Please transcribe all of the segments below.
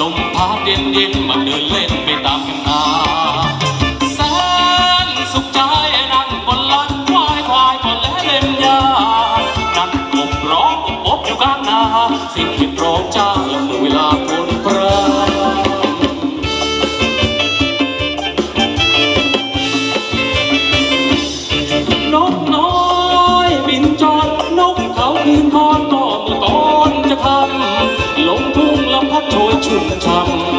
ลมพาเย็นเย็นมาเดินเล่นไปตามนาแสนสุขใจนั่งบนลันควายควายก็และเล่นยา นั่งกบร้องอบอบอยู่กลางนา สิ่งที่ร้องจ้าละเมื่อเวลาคน พัด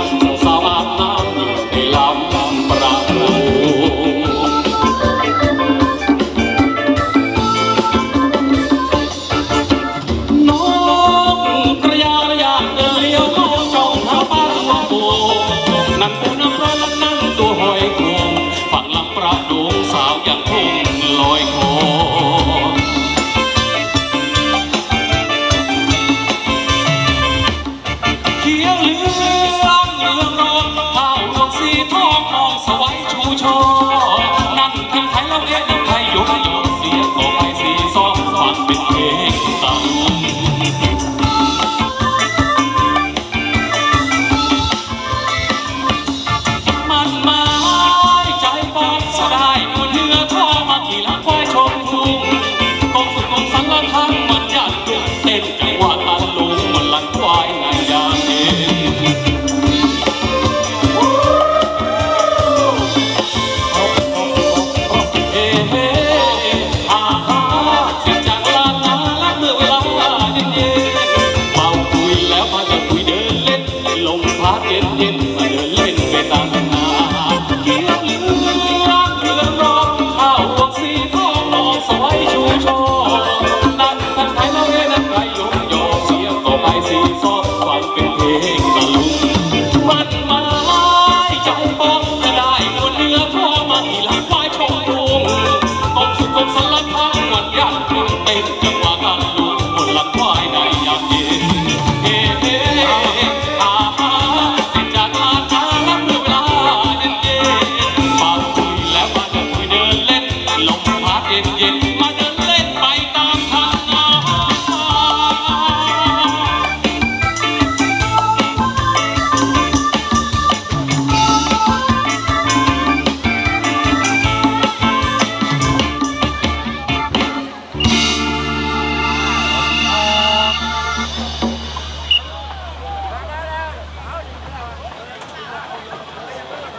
mulher น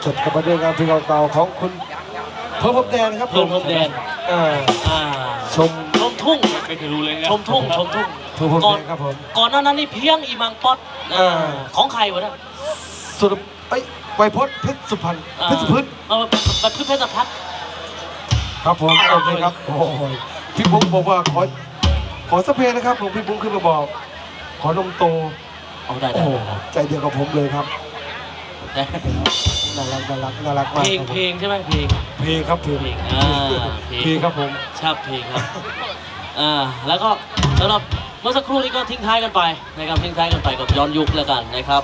จบกับมาด้วยงานเพลงเก่าๆของคุณเพิ่มพบแดนครับเพิ่มพบแดนเอ่ออ่าชมชมทุ่ง ไม่เคยรู้เลยนะชมทุ่งชมทุ่งเพิ่มพบก่อแดนนครับผม ก่อนหน้านั้นนี่เพียงอีมังป๊อตอ่าของใครวะเนี่ยสุดเอ้ยไวยพจน์เพชรสุพรรณเพชรสุพฤทธิ์เออมันพืชเพชรพัฒน์ครับผมโอเคครับโอ้ยพี่บุ้งบอกว่าขอขอสักเพลงนะครับผมพี่บุ้งขึ้นมาบอก ขอนมโตเอาได้โอ้ได้โหใจเดียวกับผมเลยครับได้ น่ารักน่ารักน่ารักมากเพลงครับเพลงใช่ไหมเพลง เพลงครับเพลงเพลงอ่าเพลง เพลงครับผม ชอบเพลงครับ อ่า แล้วก็สำหรับเมื่อสักครู่นี้ก็ทิ้งท้ายกันไปนะครับทิ้งท้ายกันไปกับย้อนยุคแล้วกันนะครับ